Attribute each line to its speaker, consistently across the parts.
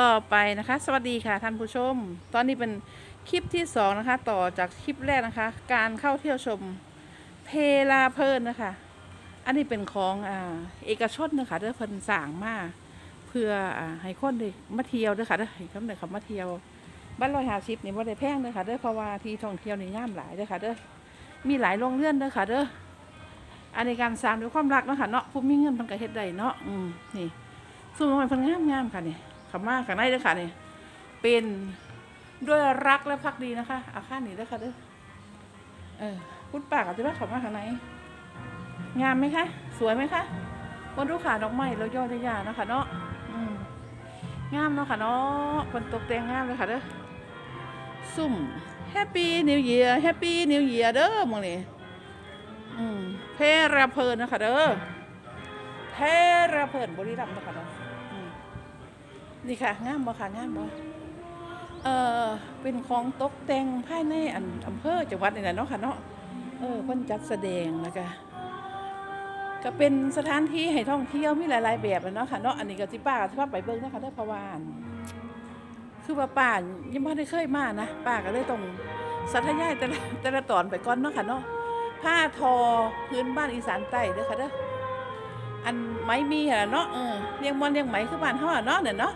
Speaker 1: ต่อไปนะคะ สวัสดีค่ะท่านผู้ชม ตอนนี้เป็นคลิปที่สองนะคะ ต่อจากคลิปแรกนะคะ การเข้าเที่ยวชมเพลาเพลินนะคะ อันนี้เป็นของอ่าเอกชนนะคะเด้อเพิ่นสร้างมาเพื่ออ่าให้คนได้มาเที่ยวเด้อค่ะเด้อให้คนได้เขามาเที่ยวบ้านลอยหาชิปนี่บ่ได้แพงเด้อค่ะเด้อเพราะว่าที่ท่องเที่ยวนี่งามหลายเด้อค่ะเด้อมีหลายโรงเรือนเด้อค่ะเด้ออันในการสร้างด้วยความรักเนาะค่ะเนาะผู้มีเงินเพิ่นก็เฮ็ดได้เนาะอืมนี่สูงลงไปเพิ่นงามงามๆค่ะนี่ ขำมากข้างในเด้อค่ะนี่เป็นด้วยรักและพักดีนะคะอาคารนี่เด้อค่ะเด้อเออพูดปากอธิบาขำมากข้างในงามไหมคะ สวยไหมคะวันรูกขาดอกไม้แล้วยอดได้ยานะคะเนาะงามเนาะค่ะเนาะคนตกแต่งงามเลยค่ะเด้อซุ่มแฮปปี้นิวเยียร์แฮปปี้นิวเยียร์เด้อมองนี่เพระเพลินนะคะเด้อเพระเพลินบริรัมย์นะคะเนาะ นี่ค่ะงามบ่ค่ะงามบ่เออเป็นของตกแต่งภายในอันอำเภอจังหวัดนี่แหละเนาะค่ะเนาะเออเพิ่นจัดแสดงแล้วก็ก็เป็นสถานที่ให้ท่องเที่ยวมีหลาย ๆ แบบเนาะค่ะเนาะอันนี้ก็สิป้าสิพาไปเบิ่งนะคะได้อเพราะวานคือว่าป้ายังไม่ได้เคยมานะป้าก็เลยต้องสัทยายแต่ละแต่ละตอนไปก่อนเนาะค่ะเนาะผ้าทอพื้นบ้านอีสานใต้เด้อค่ะเด้ออันไหมมีเหรอเนาะเออเลี้ยงมอนเลี้ยงไหมคือบ้านเฮาอะเนาะเนี่ยเนาะ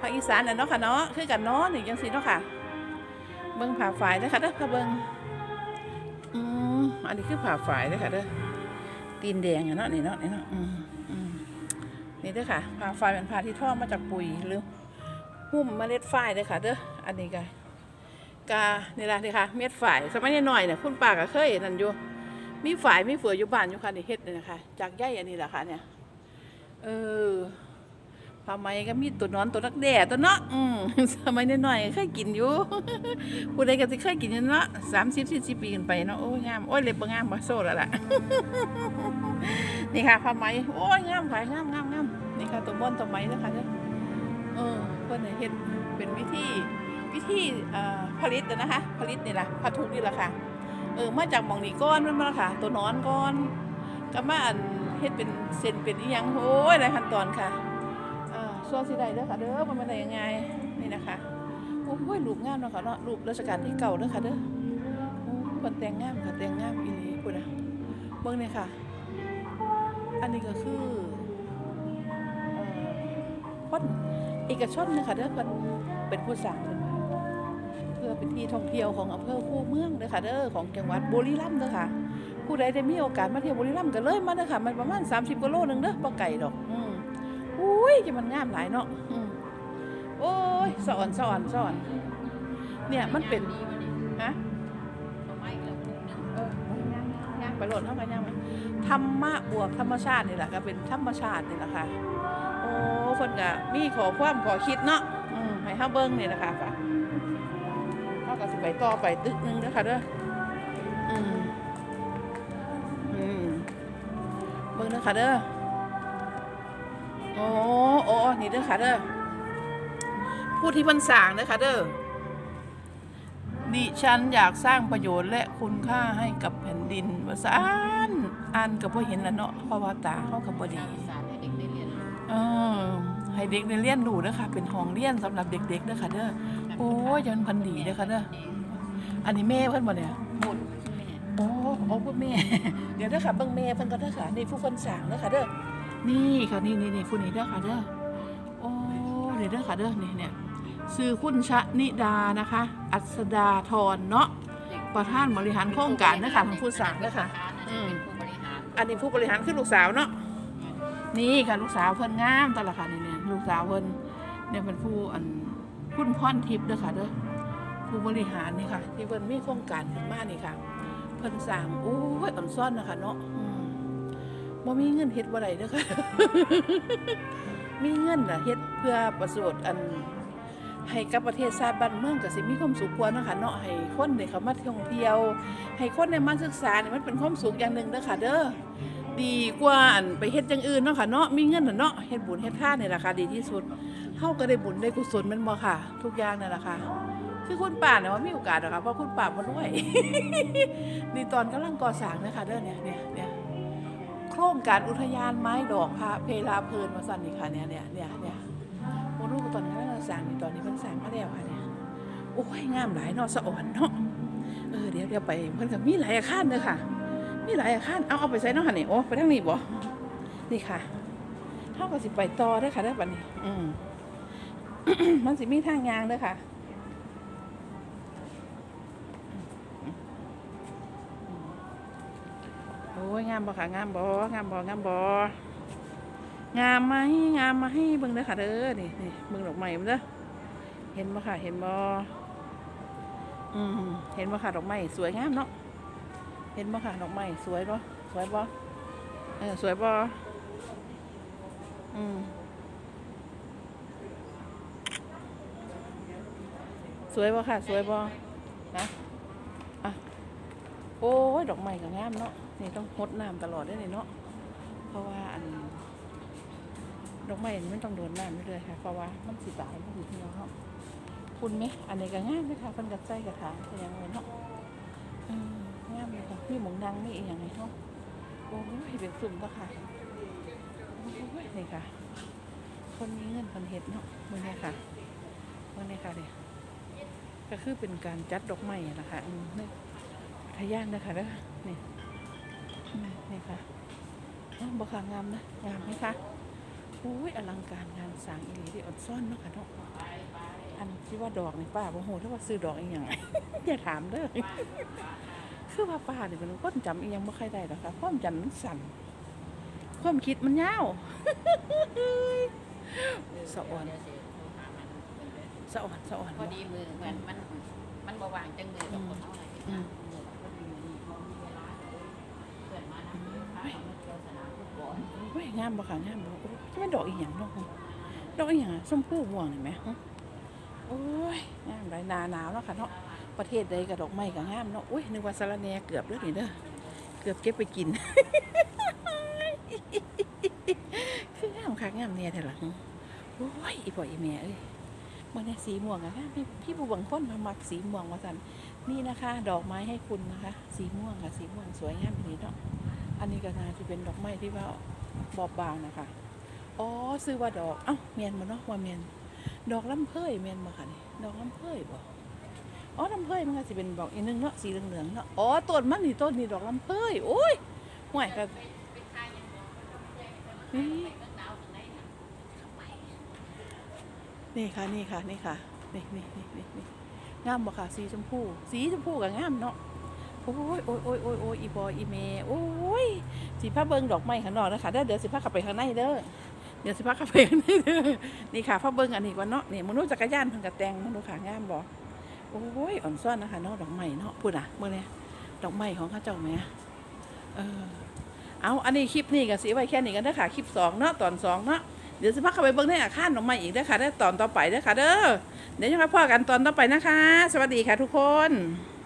Speaker 1: ภาคอีสานน่ะเนาะค่ะเนาะคือกันเนาะนี่จังซี่เนาะค่ะ เบิ่งผ่าฝ่ายเด้อค่ะเด้อค่ะเบิ่งอืมอันนี้คือผ่าฝ่ายเด้อค่ะเด้อตีนแดงอะเนาะนี่เนาะนี่เนาะอืมอืมนี่เด้อค่ะผ่าฝ้ายเป็นผ่าที่ทอดมาจากปุ๋ยหรือหุ้มเมล็ดฝ้ายเด้อค่ะเด้อ อันนี้ก็กานี่ละนี่ค่ะ เม็ดฝ้ายสมัยนี้หน่อยเนี่ยคุณป้าก็เคยนั่นอยู่ มีฝ้ายมีเฟืออยู่บ้านอยู่ค่ะนี่เฮ็ดเลยนะคะ จากใยอันนี้แหละค่ะเนี่ย เออ ผ้าไหมก็มีตัวนอนตัวนักแด่ตัวเนาะอืมสมัยนี้หน่อยเคยกินอยู่ ผู้ใดก็สิเคยกินอยู่เนาะสามสิบสี่สิบปีกันไปเนาะโอ้ยงามโอ้ยเล็บบ่งามบ่โซ่แล้วล่ะนี่ค่ะผ้าไหมโอ้ยงามค่ะงามงามงามนี่ค่ะตัวม่อนตัวไหมนะคะเนี่ยเออเพื่อนเนี่ยเฮ็ดเป็นวิธีวิธีผลิตนะคะ ผลิตนี่แหละผ้าทุกนี่แหละค่ะเออมาจากหมองนี่ก้อนมันมาค่ะ ตัวนอนก้อนก็มาอันเฮ็ดเป็นเส้นเป็นอีหยังโอ้ยหลายขั้นตอนค่ะ ส่วนสิได้เด้อค่ะเด้อมันมาได้ยังไงนี่นะคะโอ้ยรูปงามเนาะค่ะเนาะรูปรัชกาลที่เก่าเด้อค่ะเด้อโอ้คนแต่งงามค่ะแต่งงามอีหลีพุ่นนะเบิ่งนี่ค่ะ อันนี้ก็คือเอ่อคนเอกชนนะคะเด้อเพิ่นเป็นผู้สร้างขึ้นมาเพื่อเป็นที่ท่องเที่ยวของอำเภอคูเมืองเด้อค่ะเด้อของจังหวัดบุรีรัมย์เด้อค่ะผู้ใดได้มีโอกาสมาเที่ยวบุรีรัมย์ก็เลยมาเด้อค่ะ มันประมาณ 30กิโลนึงเด้อบ่ไกลดอกอื อุ้ยจะมันงามหลายเนาะอืมโอ้ยสอนสอนสอน เนี่ยมันเป็นฮะเออย่างย่างไปโหลดเท่ากันย่างมันธรรมะบวกธรรมชาตินี่แหละก็เป็นธรรมชาตินี่แหละค่ะโอ้คนก็มีขอความขอคิดเนาะอืมให้เฮาเบิ่งนี่แหละค่ะค่ะเฮาก็สิไปต่อไปตึกหนึงเด้อค่ะเด้ออืมอืมเบิ่งเด้อค่ะเด้อ โอ้โอ้นี่เด้อค่ะเด้อผู้ที่เพิ่นสร้างเด้อค่ะเด้อดิฉันอยากสร้างประโยชน์และคุณค่าให้กับแผ่นดินว่าซานอ่านก็บ่เห็นแล้วเนาะเพราะว่าตาเฮาก็บ่ดี
Speaker 2: สารให้เด็กได้เรียนรู้
Speaker 1: เออให้เด็กได้เรียนรู้เด้อค่ะเป็นห้องเรียนสำหรับเด็กๆเด้อค่ะเด้อโอ้ยยันพันดีเด้อค่ะเด้ออันนี้แม่เพิ่นบ่เนี่ย
Speaker 2: บุญแม่
Speaker 1: โอ้โอ้พูดแม่ เดี๋ยวเด้อค่ะเบิ่งแม่เพิ่นก็เด้อค่ะนี่ผู้เพิ่นสร้างเด้อค่ะเด้อ นี่ค่ะนี่นี่นี่ผู้นี้เด้อค่ะเด้อโอ้นี่เด้อค่ะเด้อนี่เนี่ยซื้อคุณชะนิดานะคะ อัศดาธรเนาะประธานบริหารโครงการนะคะของผู้สร้างนะคะอืมอันนี้ผู้บริหารคือลูกสาวเนาะนี่ค่ะลูกสาวเพิ่นงามตลอดค่ะนี่เนี่ยลูกสาวเพิ่นเนี่ยเป็นผู้อันคุณพรทิพย์เด้อค่ะเด้อผู้บริหารนี่ค่ะที่เพิ่นมีโครงการขึ้นมานี่ค่ะ เพิ่นสร้างโอ้ยอ่อนซ่อนนะคะเนาะ บ่มีเงินเฮ็ดบ่ได้เด้อค่ะ มีเงินน่ะเฮ็ดเพื่อประโยชน์อันให้กับประเทศชาติบ้านเมืองก็สิมีความสุขกว่านะคะเนาะให้คนได้เข้ามาท่องเที่ยว ให้คนได้มาศึกษานี่มันเป็นความสุขอย่างหนึ่งเด้อค่ะเด้อดีกว่าอันไปเฮ็ดอย่างอื่นเนาะค่ะเนาะมีเงินน่ะเนาะเฮ็ดบุญเฮ็ดทานนี่แหละค่ะดีที่สุดเฮาก็ได้บุญได้กุศลแมันบ่ค่ะ ทุกอย่างนั่นแหละค่ะ คือคุณป้าเนี่ยว่ามีโอกาสหรอกค่ะเพราะคุณป้าบ่รวยนี่ตอนกำลังก่อสร้างนะคะเด้อเนี่ยเนี่ยเนี่ย โครงการอุทยานไม้ดอกพระเพลาเพลินมาสั่นนี่ค่ะเนี่ยเนี่ยเนี่ยเนี่ยบ่รู้ว่าตอนนี้กำลังสร้างนี่ตอนนี้เพิ่นสร้างมาแล้วค่ะเนี่ยโอ้ยงามหลายเนาะสะอ่อนเนาะเออเดี๋ยวเดี๋ยวไปเพิ่นก็มีหลายอาคารเด้อค่ะ มีหลายอาคารเอาเอาไปใส่เนาะค่ะนี่โอ้ไปทางนี้บ่นี่ค่ะเท่ากับสิไปต่อเด้อค่ะเด้อบัดนี้ อืมมันสิมีทางยางเด้อค่ะ อ้ยงามบ่ค่ะงามบ่งามบ่งามบ่งามไหมงามไหมาให้เบิ่งเด้อค่ะเด้อนี่นี่เบิ่งดอกไม้มันเด้อเห็นบ่ค่ะ เห็นบ่อืมเห็นบ่ค่ะดอกไม้สวยงามเนาะเห็นบ่ค่ะดอกไม้สวยบ่สวยบ่เออสวยบ่อืมสวยบ่ค่ะ สวยบ่นะอะโอ้ยดอกไม้ก็งามเนาะ นี่ต้องรดน้ำตลอดด้อนี่เนาะ เพราะว่าอันดอกไม้นนี้มันต้องโดนน้ำเรื่อยๆค่ะ เพราะว่ามันสิตายมันอยู่ที่เราเนาะคุณไหมอันนี้ก็งามเลยค่ะเพิ่นกับใจกระถางเป็นยังไงเนาะเอองามเลยค่ะมีหมองดังมีอีกอย่างไรเนาะโอ้ยเป็นสุ่มก็ค่ะโอ้ยนี่ค่ะ คนมีเงินคนเฮ็ดเนาะมื่อนี้ค่ะมื่อนี้ค่ะเนี่ยก็คือเป็นการจัดดอกไม้นะคะอืมนี่ทะยานนะคะเด้อนี่ นี่ค่ะอ้าวบ่ค่ะงามนะ งามไหมคะอุ้ยอลังการงานสร้างอีหลีที่อดซ่อนเนาะค่ะเนาะอันที่ว่าดอกนี่ป้าบ่โหถ้าว่าซื้อดอกอีหยังอย่าถามเด้อคือว่าป้านี่เป็นคนจำอีหยังบ่ค่อยได้หรอกค่ะความจำมันสั่นความคิดมันยาวสะอ่อนสะอ่อนสะอ่อน
Speaker 2: พอดีมือมันมันมันบ่วางจังมือดอกคนเท่าไหร่
Speaker 1: โอ้ยงามบ่ค่ะงามบ่โอ้ยจะเป็นดอกอีหยังเนาะดอกอีหยังอะชมพูม่วงนี่ไหมโอ้ยงามหลายหนาหนาวเนาะค่ะเนาะประเทศใดกับดอกไม้ก็งามเนาะอุ้ยนึกว่าสะระแหนเกือบเด้อนี่เด้อเกือบเก็บไปกินคืองามคักงามเนี่ยแท้ล่ะโอ้ยอีพ่ออีแม่เอ้ยมันเนี่ยสีม่วงอะค่ะพี่พี่ผู้บางคนมามักสีม่วงว่าซั่นนี่นะคะ ดอกไม้ให้คุณนะคะ สีม่วงค่ะสีม่วงสวยงามแบบนี้เนาะอันนี้ก็นาจะเป็นดอกไม้ที่ว่า บอบบางนะคะอ๋อซื้อว่าดอกเอ้าเมียนมาเนาะว่าเมียนดอกลำเพยเมียนมาค่ะนี่ดอกลำเพยบ่อ๋อลำเพยมันก็สิเป็นดอกอีนึงเนาะสีเหลืองๆเนาะอ๋อต้นมันนี่ต้นนี่ดอกลำเพยโอ้ยห่วยก็นี่นี่ค่ะนี่ค่ะนี่ค่ะนี่นี่นี่นี่นี่งามบ่ค่ะสีชมพู สีชมพูกับงามเนาะ โอ้ยโอ้ยโอ้ยโอ้ยโอ้ยอีบอยอีเมโอ้ยสีผ้าเบิงดอกไม้ข้างนอกนะคะเด้อเดี๋ยวสิผ้ากลับไปข้างในเด้อเดี๋ยวสิผ้ากลับไปข้างในเด้อนี่ค่ะผ้าเบิงอันนี้ก่อนเนาะนี่มนุษย์จักรยานเพิ่นกระแตงมนุษย์ขางามบ่โอ้ยอ่อนซ่อนนะคะเนาะดอกไม้เนาะพูดอะเมื่อนี้ดอกไม้ของข้าเจ้าแม่เออเอาอันนี้คลิปนี้ก็สิไว้แค่นี้กันเด้อค่ะคลิปสองเนาะตอนสองเนาะเดี๋ยวจะพักเข้าไปเบิ่งในอาคารหนองใหม่อีกเด้อค่ะได้ตอนต่อไปเด้อค่ะเด้อเดี๋ยวจะมาพ่อกันตอนต่อไปนะคะ สวัสดีค่ะทุกคน